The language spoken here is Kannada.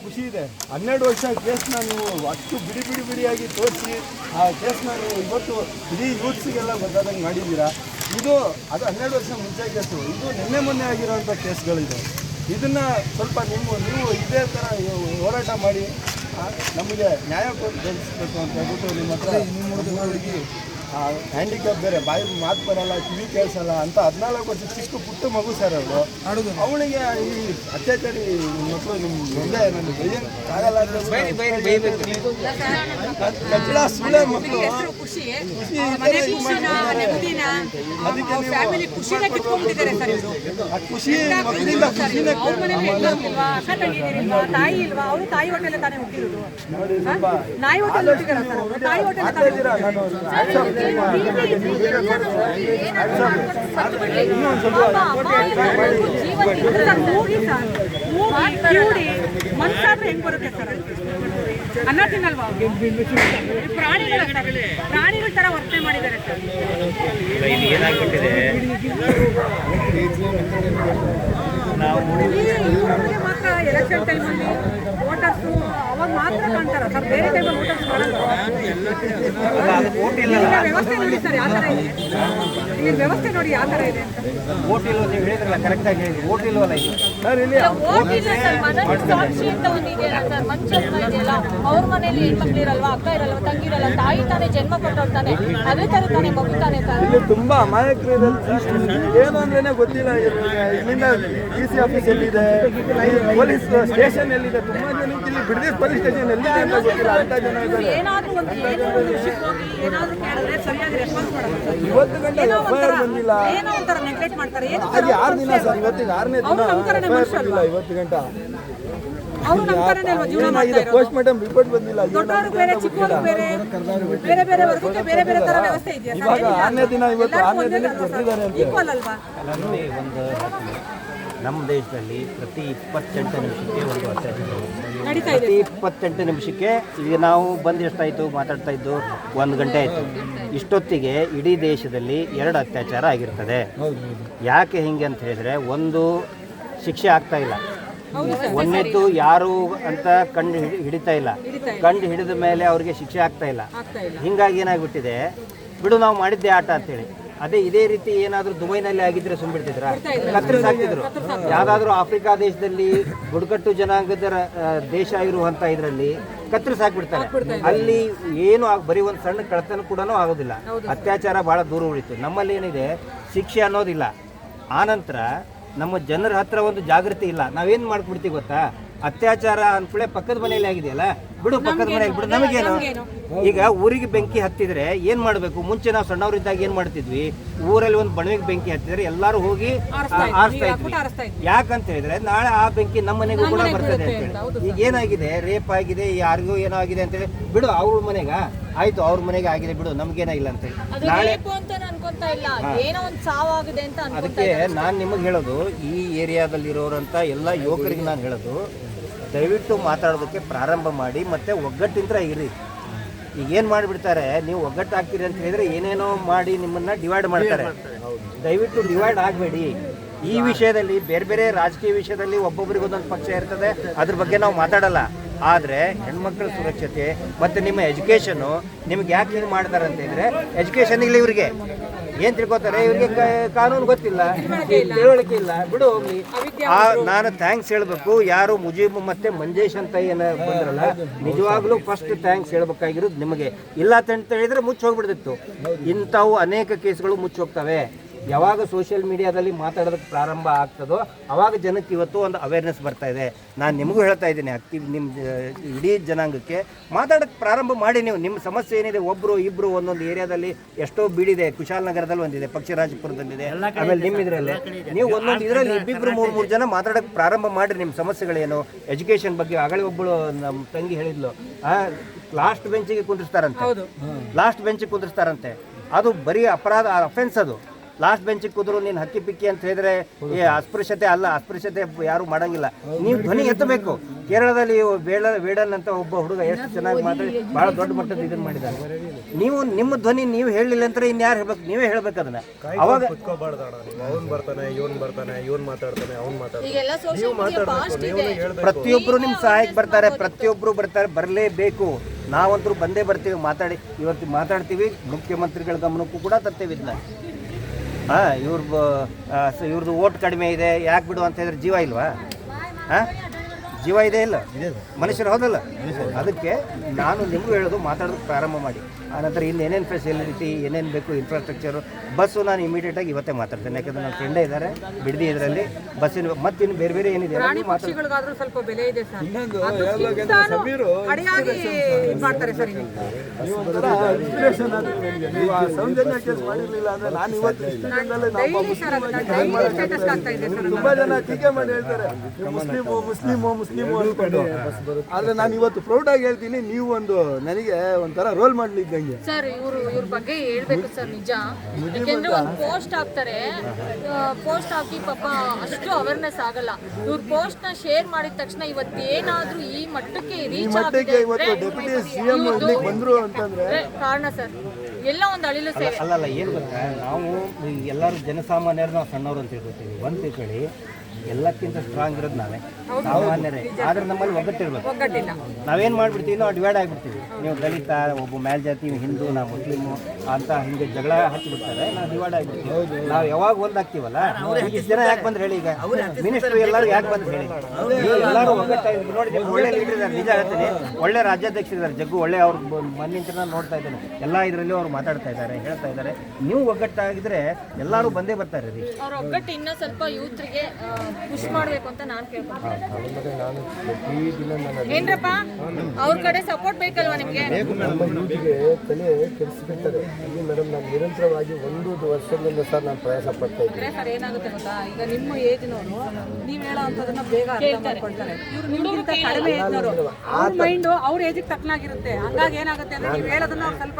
ಖುಷಿ ಇದೆ. ಹನ್ನೆರಡು ವರ್ಷ ಕೇಸ್ನ ನೀವು ಅಷ್ಟು ಬಿಡಿ ಬಿಡಿ ಬಿಡಿಯಾಗಿ ತೋರಿಸಿ ಆ ಕೇಸ್ನ ನೀವು ಇವತ್ತು ಇಡೀ ಯೂತ್ಸಿಗೆಲ್ಲ ಗೊತ್ತಾದಂಗೆ ಮಾಡಿದ್ದೀರಾ? ಇದು ಅದು ಹನ್ನೆರಡು ವರ್ಷ ಮುಂಚೆ ಕೇಸು ಇದು ನಿನ್ನೆ ಮೊನ್ನೆ ಆಗಿರೋಂಥ ಕೇಸ್ಗಳಿದೆ ಇದನ್ನ ಸ್ವಲ್ಪ ನಿಮ್ಮ ನೀವು ಇದೇ ಥರ ಹೋರಾಟ ಮಾಡಿ ನಮಗೆ ನ್ಯಾಯ ಕೊಡಿಸ್ಬೇಕು ಅಂತ ಹೇಳ್ಬಿಟ್ಟು ನಿಮ್ಮ ಹತ್ರ ನಿಮ್ಮ ಹುಡುಗಿ ಹ್ಯಾಂಡಿಕ್ಯಾಪ್ ಬೇರೆ ಬಾಯಿ ಮಾತು ಬರಲ್ಲ ಕಿವಿ ಕೇಳಿಸಲ್ಲ ಅಂತ ಹದಿನಾಲ್ಕು ವರ್ಷ ಚಿಕ್ಕ ಪುಟ್ಟ ಮಗು ಸರ್ ಅವರು. ಅವಳಿಗೆ ಈ ಅತ್ಯಾಚಾರಿ ಮಕ್ಕಳು ನಿಮ್ಮ ಮುಂದೆ ನನ್ನ ಬೈಯಂಗೆ ಆಗಲ್ಲ ಕಚ್ಚಡ ಮಕ್ಕಳು ಅದಕ್ಕೆ ಖುಷಿ ಮಕ್ಕಳಿಂದ ಖುಷಿನೇ ತಾಯಿ ಇಲ್ವಾ? ಅವರು ತಾಯಿ ಹೊಟ್ಟೆಲ್ಲ ತಾನೇ ಹುಟ್ಟಿರೋದು ನೋಡಿ ಸ್ವಲ್ಪ ನಾಯಿ ಹೋಟೆಲ್ ನಾನು ಮನ್ಸಾದ್ರೆ ಹೆಂಗ್ ಬರುತ್ತೆ ಸರ್ ಅನ್ನ ತಿನ್ನಲ್ವಾ? ಪ್ರಾಣಿಗಳ ಪ್ರಾಣಿಗಳ ತರ ವರ್ತನೆ ಮಾಡಿದ್ದಾರೆ ಸರ್ ನಾವು ಮಾತ್ರ ಎಲೆಕ್ಷನ್ ಟೈಮಲ್ಲಿ ವೋಟರ್ಸು ಅವಾಗ ಮಾತ್ರ ಕಾಣ್ತಾರ. ಸರ್ ಬೇರೆ ಟೈಮಲ್ಲಿ ವೋಟರ್ಸ್ ಮಾಡಲ್ಲ ವ್ಯವಸ್ಥೆ ನೋಡಿ ಸರ್ ಯಾವ ಥರ ಇದೆ. ಇಲ್ಲಿ ವ್ಯವಸ್ಥೆ ನೋಡಿ ಯಾವ ಥರ ಇದೆ ಅಂತ. ಓಟ್ ನೀವು ಹೇಳಿದ್ರಲ್ಲ ಕರೆಕ್ಟಾಗಿ ಹೇಳಿದ್ರಿ. ಓಟ್ ಇಲ್ವಲ್ಲ ಇದು ಸರ್ ಇಲ್ಲಿ ಓದಿಲ್ಲ ಸರ್ ಮನಸ್ಸು ಸಾಕ್ಷಿ ಅಂತ ಒಂದು ಇದೆಯಲ್ಲ ಸರ್ ಮನುಷ್ಯತ್ವ ಇದೆಯಲ್ಲ ಅವ್ರ ಮನೇಲಿ ಹೆಣ್ಮಕ್ಳು ಇರಲ್ವಾ ಅಕ್ಕ ಇರಲ್ವಾ ತಂಗಿ ಇರಲ್ಲ ತಾಯಿ ತಾನೇ ಜನ್ಮ ಕೊಟ್ಟವ್ರು ತಾನೆ ಅದೇ ತರ ತಾನೇ ಮಗು ತಾನೆ ಸರ್. ಇಲ್ಲಿ ತುಂಬಾ ಅಮಾಯಕರು ಸರ್. ಏನು ಅಂದ್ರೇನೆ ಗೊತ್ತಿಲ್ಲ. ಇಲ್ಲಿಂದ ಡಿ ಸಿ ಆಫೀಸ್ ಎಲ್ಲಿದೆ? ಪೊಲೀಸ್ ಸ್ಟೇಷನ್ ಎಲ್ಲಿದೆ? ತುಂಬಾ ಜನ ಇಲ್ಲಿ ಬಿಡದೆ ಪೊಲೀಸ್ ಸ್ಟೇಷನ್ ಎಲ್ಲಿದೆ ಅಂತ ಗೊತ್ತಿಲ್ಲ. ಅಂತ ಜನ ಇದ್ದಾರೆ. ಇವತ್ತು ಗಂಟೆ ಏನೋ ಎಫ್ ಐ ಆರ್ ಬಂದಿಲ್ಲ ಅದೇ ಆರು ದಿನ ಸರ್ ಇವತ್ತಿಗೆ ಆರನೇ ದಿನ ಎಫ್ ಐ ಆರ್ ಬಂದಿಲ್ಲ ಇವತ್ತು ಗಂಟೆ. ಪೋಸ್ಟ್ ಮಾರ್ಟಮ್ ರಿಪೋರ್ಟ್ ಬಂದಿಲ್ಲ ದೊಡ್ಡವ್ರಿಗೆ ಬೇರೆ ಚಿಕ್ಕವ್ರಿಗೆ ಬೇರೆ ಬೇರೆ ಬೇರೆ ವರ್ಗಕ್ಕೆ ಬೇರೆ ಬೇರೆ ತರ ವ್ಯವಸ್ಥೆ ಇದೆಯಾ ಇವಾಗ ಆರನೇ ದಿನ ಇವತ್ತು ಆರನೇ ದಿನಕ್ಕೆ ಬರ್ತಿದ್ದಾರೆ ಅಂತ. ನಮ್ಮ ದೇಶದಲ್ಲಿ ಪ್ರತಿ ಇಪ್ಪತ್ತೆಂಟು ನಿಮಿಷಕ್ಕೆ ಒಂದು ಅತ್ಯಾಚಾರ ಪ್ರತಿ ಇಪ್ಪತ್ತೆಂಟು ನಿಮಿಷಕ್ಕೆ ಈಗ ನಾವು ಬಂದು ಎಷ್ಟಾಯಿತು ಮಾತಾಡ್ತಾ ಇದ್ದು ಒಂದು ಗಂಟೆ ಆಯಿತು. ಇಷ್ಟೊತ್ತಿಗೆ ಇಡೀ ದೇಶದಲ್ಲಿ ಎರಡು ಅತ್ಯಾಚಾರ ಆಗಿರ್ತದೆ. ಯಾಕೆ ಹಿಂಗೆ ಅಂತ ಹೇಳಿದ್ರೆ ಒಂದು ಶಿಕ್ಷೆ ಆಗ್ತಾ ಇಲ್ಲ. ಒಂದೇದ್ದು ಯಾರು ಅಂತ ಕಂಡು ಹಿಡಿ- ಹಿಡಿತಾ ಇಲ್ಲ. ಕಂಡು ಹಿಡಿದ ಮೇಲೆ ಅವರಿಗೆ ಶಿಕ್ಷೆ ಆಗ್ತಾ ಇಲ್ಲ. ಹಿಂಗಾಗಿ ಏನಾಗ್ಬಿಟ್ಟಿದೆ ಬಿಡು ನಾವು ಮಾಡಿದ್ದೆ ಆಟ ಅಂತೇಳಿ. ಅದೇ ಇದೇ ರೀತಿ ಏನಾದರೂ ದುಬೈನಲ್ಲಿ ಆಗಿದ್ರೆ ಸುಮ್ಬಿಡ್ತಿದ್ರ ಕತ್ತರಿಸ್ ಹಾಕ್ತಿದ್ರು ಯಾವ್ದಾದ್ರು ಆಫ್ರಿಕಾ ದೇಶದಲ್ಲಿ ಬುಡಕಟ್ಟು ಜನಾಂಗದ ದೇಶ ಇರುವಂತ ಇದರಲ್ಲಿ ಕತ್ತರಿಸ್ ಹಾಕ್ಬಿಡ್ತಾರೆ ಅಲ್ಲಿ ಏನು ಬರೀ ಒಂದು ಸಣ್ಣ ಕಳತನ ಕೂಡ ಆಗೋದಿಲ್ಲ. ಅತ್ಯಾಚಾರ ಬಹಳ ದೂರ ಉಳಿತು. ನಮ್ಮಲ್ಲಿ ಏನಿದೆ ಶಿಕ್ಷೆ ಅನ್ನೋದಿಲ್ಲ. ಆನಂತರ ನಮ್ಮ ಜನರ ಹತ್ರ ಒಂದು ಜಾಗೃತಿ ಇಲ್ಲ. ನಾವೇನ್ ಮಾಡ್ಬಿಡ್ತೀವಿ ಗೊತ್ತಾ? ಅತ್ಯಾಚಾರ ಅನ್ಕೊಳ್ಳೆ ಪಕ್ಕದ ಮನೆಯಲ್ಲಿ ಆಗಿದೆಯಲ್ಲ? ಬಿಡು ಪಕ್ಕದ ಮನೆಗೆ ಬಿಡು ನಮಗೇನು? ಈಗ ಊರಿಗೆ ಬೆಂಕಿ ಹತ್ತಿದ್ರೆ ಏನ್ ಮಾಡ್ಬೇಕು? ಮುಂಚೆ ನಾವು ಸಣ್ಣವರಿದ್ದಾಗ ಏನ್ ಮಾಡ್ತಿದ್ವಿ? ಊರಲ್ಲಿ ಒಂದು ಬಣವೆಗೆ ಬೆಂಕಿ ಹತ್ತಿದ್ರೆ ಎಲ್ಲರೂ ಹೋಗಿ ಆರಿಸ್ತಾ ಇದ್ವಿ. ಯಾಕಂತ ಹೇಳಿದ್ರೆ ನಾಳೆ ಆ ಬೆಂಕಿ ನಮ್ಮ ಮನೆಗೂ ಕೂಡ ಬರ್ತದೆ ಅಂತ ಹೇಳಿ ಈಗ ಏನಾಗಿದೆ? ರೇಪ್ ಆಗಿದೆ ಯಾರಿಗೂ ಏನೋ ಆಗಿದೆ ಅಂತ ಹೇಳಿ ಬಿಡು ಅವ್ರ ಮನೆಗ. ಆಯ್ತು ಅವ್ರ ಮನೆಗೆ ಆಗಿದೆ ಬಿಡು ನಮ್ಗೇನ ಇಲ್ಲ ಅಂತ ಹೇಳಿ ನಾಳೆ ಅದಕ್ಕೆ ನಾನು ನಿಮಗೆ ಹೇಳೋದು ಈ ಏರಿಯಾದಲ್ಲಿ ಇರೋರಂತ ಎಲ್ಲ ಯುವಕರಿಗೆ ನಾನು ಹೇಳೋದು ದಯವಿಟ್ಟು ಮಾತಾಡೋದಕ್ಕೆ ಪ್ರಾರಂಭ ಮಾಡಿ ಮತ್ತೆ ಒಗ್ಗಟ್ಟಿಂದ ಇರಿ. ಈಗ ಏನು ಮಾಡಿಬಿಡ್ತಾರೆ ನೀವು ಒಗ್ಗಟ್ಟು ಆಗ್ತೀರಿ ಅಂತ ಹೇಳಿದ್ರೆ ಏನೇನೋ ಮಾಡಿ ನಿಮ್ಮನ್ನು ಡಿವೈಡ್ ಮಾಡ್ತಾರೆ. ದಯವಿಟ್ಟು ಡಿವೈಡ್ ಆಗಬೇಡಿ. ಈ ವಿಷಯದಲ್ಲಿ ಬೇರೆ ಬೇರೆ ರಾಜಕೀಯ ವಿಷಯದಲ್ಲಿ ಒಬ್ಬೊಬ್ರಿಗೊಂದೊಂದು ಪಕ್ಷ ಇರ್ತದೆ ಅದ್ರ ಬಗ್ಗೆ ನಾವು ಮಾತಾಡಲ್ಲ. ಆದರೆ ಹೆಣ್ಮಕ್ಳ ಸುರಕ್ಷತೆ ಮತ್ತು ನಿಮ್ಮ ಎಜುಕೇಷನು ನಿಮ್ಗೆ ಯಾಕೆ ಹಿಂಗೆ ಮಾಡ್ತಾರೆ ಅಂತ ಹೇಳಿದ್ರೆ ಎಜುಕೇಷನ್ ಇಲ್ಲ ಇವರಿಗೆ. ಏನ್ ತಿಳ್ಕೊತಾರೆ? ಇವ್ರಿಗೆ ಕಾನೂನು ಗೊತ್ತಿಲ್ಲ. ತಿಳುವಳಿಕೆ ಇಲ್ಲ. ಬಿಡು ಹೋಗ್ಲಿ. ಆ ನಾನು ಥ್ಯಾಂಕ್ಸ್ ಹೇಳ್ಬೇಕು. ಯಾರು ಮುಜೀಬ್ ಮತ್ತೆ ಮಂಜೇಶ್ ಅಂತ ಏನ ಬಂದ್ರಲ್ಲ ನಿಜವಾಗ್ಲೂ ಫಸ್ಟ್ ಥ್ಯಾಂಕ್ಸ್ ಹೇಳ್ಬೇಕಾಗಿರೋದು ನಿಮಗೆ. ಇಲ್ಲ ಅಂತ ಹೇಳಿದ್ರೆ ಮುಚ್ಚಿ ಹೋಗ್ಬಿಡ್ತಿತ್ತು. ಇಂಥವು ಅನೇಕ ಕೇಸ್ಗಳು ಮುಚ್ಚಿ ಹೋಗ್ತವೆ. ಯಾವಾಗ ಸೋಷಿಯಲ್ ಮೀಡಿಯಾದಲ್ಲಿ ಮಾತಾಡೋದಕ್ಕೆ ಪ್ರಾರಂಭ ಆಗ್ತದೋ ಅವಾಗ ಜನಕ್ಕೆ ಇವತ್ತು ಒಂದು ಅವೇರ್ನೆಸ್ ಬರ್ತಾ ಇದೆ. ನಾನು ನಿಮಗೂ ಹೇಳ್ತಾ ಇದ್ದೀನಿ ಅಕ್ಕಿ ನಿಮ್ಮ ಇಡೀ ಜನಾಂಗಕ್ಕೆ ಮಾತಾಡೋಕ್ಕೆ ಪ್ರಾರಂಭ ಮಾಡಿ ನೀವು. ನಿಮ್ಮ ಸಮಸ್ಯೆ ಏನಿದೆ ಒಬ್ಬರು ಇಬ್ಬರು ಒಂದೊಂದು ಏರಿಯಾದಲ್ಲಿ ಎಷ್ಟೋ ಬೀಡಿದೆ ಕುಶಾಲನಗರದಲ್ಲಿ ಒಂದಿದೆ ಪಕ್ಷಿರಾಜಪುರದಲ್ಲಿದೆ ಆಮೇಲೆ ನಿಮ್ಮ ಇದರಲ್ಲಿ ನೀವು ಒಂದೊಂದು ಇದರಲ್ಲಿ ಇಬ್ಬಿಬ್ಬರು ಮೂರು ಮೂರು ಜನ ಮಾತಾಡೋಕ್ಕೆ ಪ್ರಾರಂಭ ಮಾಡಿ ನಿಮ್ಮ ಸಮಸ್ಯೆಗಳೇನು. ಎಜುಕೇಷನ್ ಬಗ್ಗೆ ಆಗಲೇ ಒಬ್ಬಳು ನಮ್ಮ ತಂಗಿ ಹೇಳಿದ್ಲು ಲಾಸ್ಟ್ ಬೆಂಚಿಗೆ ಕುಂದಿರ್ತಾರಂತೆ ಲಾಸ್ಟ್ ಬೆಂಚಿಗೆ ಕುಂದಿರ್ತಾರಂತೆ ಅದು ಬರೀ ಅಪರಾಧ ಅಫೆನ್ಸ್ ಅದು. ಲಾಸ್ಟ್ ಬೆಂಚಿಗೆ ಕುದ್ರು ನೀನು ಹಕ್ಕಿ ಪಿಕ್ಕಿ ಅಂತ ಹೇಳಿದ್ರೆ ಈ ಅಸ್ಪೃಶ್ಯತೆ ಅಲ್ಲ ಅಸ್ಪೃಶ್ಯತೆ ಯಾರು ಮಾಡಂಗಿಲ್ಲ. ನೀವು ಧ್ವನಿ ಎತ್ತಬೇಕು. ಕೇರಳದಲ್ಲಿ ಬೇಡ ವೇಡನ್ ಅಂತ ಒಬ್ಬ ಹುಡುಗ ಎಷ್ಟು ಚೆನ್ನಾಗಿ ಮಾತಾಡಿ ಬಹಳ ದೊಡ್ಡ ಮಟ್ಟದ ಇದನ್ನ ಮಾಡಿದ್ದಾರೆ ನೀವು ನಿಮ್ಮ ಧ್ವನಿ ನೀವು ಹೇಳಲಿಲ್ಲ ಅಂದ್ರೆ ಇನ್ಯಾರು ಹೇಳ್ಬೇಕು? ನೀವೇ ಹೇಳ್ಬೇಕು ಅದನ್ನ. ಅವಾಗ ಅವ್ನ್ ಬರ್ತಾನೆ ಇವನ್ ಬರ್ತಾನೆ ಇವನ್ ಮಾತಾಡ್ತಾನೆ ಅವ್ನ್ ಮಾತಾಡ್ತಾನೆ. ಪ್ರತಿಯೊಬ್ಬರು ನಿಮ್ಮ ಸಹಾಯಕ್ಕೆ ಬರ್ತಾರೆ ಪ್ರತಿಯೊಬ್ಬರು ಬರ್ತಾರೆ ಬರಲೇಬೇಕು. ನಾವಂತರೂ ಬಂದೇ ಬರ್ತೀವಿ ಮಾತಾಡಿ. ಇವತ್ತು ಮಾತಾಡ್ತೀವಿ ಮುಖ್ಯಮಂತ್ರಿಗಳ ಗಮನಕ್ಕೂ ಕೂಡ ತರ್ತೇವೆ ಇದನ್ನ. ಹಾಂ ಇವ್ರ ಇವ್ರದ್ದು ಓಟ್ ಕಡಿಮೆ ಇದೆ ಯಾಕೆ ಬಿಡು ಅಂತ ಹೇಳಿದ್ರೆ ಜೀವ ಇಲ್ವಾ? ಹಾಂ ಜೀವ ಇದೆ ಇಲ್ಲ? ಮನುಷ್ಯರು ಹೌದಲ್ಲ? ಅದಕ್ಕೆ ನಾನು ನಿಮಗೂ ಹೇಳೋದು ಮಾತಾಡೋದು ಪ್ರಾರಂಭ ಮಾಡಿ. ಆನಂತರ ಇನ್ನು ಏನೇನು ಫೆಸಿಲಿಟಿ ಏನೇನು ಬೇಕು ಇನ್ಫ್ರಾಸ್ಟ್ರಕ್ಚರು ಬಸ್ಸು ನಾನು ಇಮಿಡಿಯೇಟಾಗಿ ಇವತ್ತೇ ಮಾತಾಡ್ತೇನೆ. ಯಾಕಂದ್ರೆ ನನ್ನ ಫ್ರೆಂಡೇ ಇದ್ದಾರೆ ಬಿಡದಿ ಇದರಲ್ಲಿ. ಬಸ್ಸಿನ ಮತ್ತಿನ್ನು ಬೇರೆ ಬೇರೆ ಏನಿದೆ ಪ್ರಾಣಿ ಮಾತಾಡ್ತೀನಿ ಪಕ್ಷಿಗಳಿಗಾದ್ರೂ ಸ್ವಲ್ಪ ಬೆಲೆ ಇದೆ ಸರ್. ಇನ್ನೊಂದು ಅದು ಹೇಳ್ಬೇಕಂದ್ರೆ ಚಿಂತಾನು ಸಮೀರು ಅಡಿಯಾಗಿ ಮಾಡ್ತಾರೆ ಸರ್ ಇಲ್ಲಿ. ನೀವೊಂಥರ ಇನ್ಸ್ಪಿರೇಷನ್ ಆದ್ರೆ ನನಗೆ ನೀವು ಆ ಸೌಜನ್ಯ ಕೇಸ್ ಮಾಡಿರ್ಲಿಲ್ಲ ಅಂದ್ರೆ ನಾನು ಇವತ್ತು ಇಷ್ಟು ಜನದಲ್ಲಿ ನಾವು ಒಬ್ಬ ಡೈಲಿ ಡೈಲಿ ಸ್ಟೇಟಸ್ ಆಗ್ತಾ ಇದೆ. ಸರ್ ತುಂಬಾ ಜನ ಟೀಕೆ ಮಾಡಿ ಹೇಳ್ತಾರೆ ನೀವು ಮುಸ್ಲಿಮು ಮುಸ್ಲಿಮು ಮುಸ್ಲಿಮು ಅನ್ಕೊಂಡು. ಆದ್ರೆ ನಾನು ಇವತ್ತು ಪ್ರೌಡ್ ಆಗಿ ಹೇಳ್ತೀನಿ ನೀವು ಒಂದು ನನಗೆ ಒಂಥರ ರೋಲ್ ಮಾಡ್ಲಿ ಇದ್ದಂಗೆ ಸರ್ ಇವರು ಇವ್ರ ಬಗ್ಗೆ ಹೇಳ್ಬೇಕು ಸರ್ ನಿಜ. ಯಾಕೆಂದ್ರೆ ಒಂದು ಪೋಸ್ಟ್ ಹಾಕ್ತಾರೆ ಪೋಸ್ಟ್ ಹಾಕಿ ಪಾಪ ಅಷ್ಟು ಅವೇರ್ನೆಸ್ ಆಗಲ್ಲ. ಇವ್ರ ಪೋಸ್ಟ್ನ ಶೇರ್ ಮಾಡಿದ ತಕ್ಷಣ ಇವತ್ತೇನಾದ್ರೂ ಈ ಮಟ್ಟಕ್ಕೆ ರೀಚ್ ಆಗಿದೆ ಇವತ್ತು ಡೆಪ್ಯೂಟಿ ಸಿಎಂ ಇಲ್ಲಿಗೆ ಬಂದ್ರು ಅಂತಂದ್ರೆ ಕಾರಣ ಸರ್ ಎಲ್ಲ ಒಂದು ಅಳಿಲು ಸೇವೆ. ಅಲ್ಲಲ್ಲ ಏನು ಗೊತ್ತಾ? ನಾವು ಎಲ್ಲರೂ ಜನಸಾಮಾನ್ಯರು ನಾವು ಸಣ್ಣವರು ಅಂತ ಹೇಳ್ಕೊತೀವಿ ಒಂದು ತಿಳ್ಕೊಳ್ಳಿ ಎಲ್ಲಕ್ಕಿಂತ ಸ್ಟ್ರಾಂಗ್ ಇರೋದು ನಾವೇ. ಸಾಮಾನ್ಯರೇ. ಆದ್ರೆ ನಮ್ಮಲ್ಲಿ ಒಗ್ಗಟ್ಟಿರ್ಬೇಕು. ಒಗ್ಗಟ್ಟಿಲ್ಲ. ನಾವೇನು ಮಾಡ್ಬಿಡ್ತೀವಿ? ನಾವು ಡಿವೈಡ್ ಆಗಿಬಿಡ್ತೀವಿ. ನೀವು ದಲಿತ ಒಬ್ಬ ಮೇಲ್ಜಾತಿ ಜಾತಿ ಹಿಂದೂ ನಾವು ಮುಸ್ಲಿಮು ಅಂತ ಹಿಂಗೆ ಜಗಳ ಹಚ್ಚಿಬಿಡ್ತಾರೆ. ನಾವು ಡಿವೈಡ್ ಆಗಿಬಿಡ್ತೀವಿ. ನಾವು ಯಾವಾಗ ಒಂದಾಗ್ತೀವಲ್ಲ ಇಷ್ಟು ಜನ ಯಾಕೆ ಬಂದ್ರೆ ಹೇಳಿ ಈಗ? ಮಿನಿಸ್ಟ್ರು ಎಲ್ಲರೂ ಯಾಕೆ ಬಂದ್ರೆ ಹೇಳಿ? ನೀವು ಎಲ್ಲರೂ ಒಗ್ಗಟ್ಟಾಗಿ ನೋಡಿ ಒಳ್ಳೆ ಲೀಡರ್ ಇದ್ದಾರೆ. ನಿಜ ಹೇಳ್ತೀನಿ. ಒಳ್ಳೆ ರಾಜ್ಯಾಧ್ಯಕ್ಷರಿದ್ದಾರೆ ಜಗ್ಗು ಒಳ್ಳೆ ಅವ್ರ ಮಣ್ಣಿಂದ ನೋಡ್ತಾ ಇದ್ದಾರೆ. ಎಲ್ಲ ಇದರಲ್ಲಿ ಅವ್ರು ಮಾತಾಡ್ತಾ ಇದ್ದಾರೆ ಹೇಳ್ತಾ ಇದ್ದಾರೆ. ನೀವು ಒಗ್ಗಟ್ಟಾಗಿದ್ರೆ ಎಲ್ಲರೂ ಬಂದೇ ಬರ್ತಾರೆ ರೀ ಅವ್ರ ಒಗ್ಗಟ್ಟು ಇನ್ನೂ ಸ್ವಲ್ಪ ಯೂತ್ರಿಗೆ ಪುಷ್ ಮಾಡಬೇಕು ಅಂತ ನಾನು ಕೇಳ್ಕೊಂತೀನಿ ನಾನು ಪ್ರತಿ ದಿನ ನನ್ನ ಏನ್ರಪ್ಪ? ಅವ್ರ ಕಡೆ ಸಪೋರ್ಟ್ ಬೇಕಲ್ವಾ ನಿಮಗೆ? ನಮ್ಮ ಯೂತ್ಗೆ ತಲೆ ಕೆಡಿಸ್ಬಿಡ್ತಾರೆ. ಇಲ್ಲಿ ಮೇಡಮ್ ನಾನು ನಿರಂತರವಾಗಿ ಒಂದು ವರ್ಷದಿಂದ ಸರ್ ನಾನು ಪ್ರಯಾಸ ಪಡ್ತಾ ಇದ್ದೀನಿ. ಸರ್ ಏನಾಗುತ್ತೆ ಗೊತ್ತಾ? ಈಗ ನಿಮ್ಮ ಏಜ್ನವರು ನೀವು ಹೇಳೋ ಅಂತದನ್ನ ಬೇಗ ಅರ್ಥ ಮಾಡ್ಕೊಳ್ತಾರೆ. ಇವ್ರು ನಿಮ್ಗಿಂತ ಕಡಿಮೆ ಏಜ್ನವರು ಅವ್ರ ಮೈಂಡ್ ಅವ್ರ ಏಜಿಗೆ ತಕ್ಕನಾಗಿರುತ್ತೆ. ಹಂಗಾಗಿ ಏನಾಗುತ್ತೆ ಅಂದ್ರೆ ನೀವು ಹೇಳೋದನ್ನ ಅವ್ರು ಸ್ವಲ್ಪ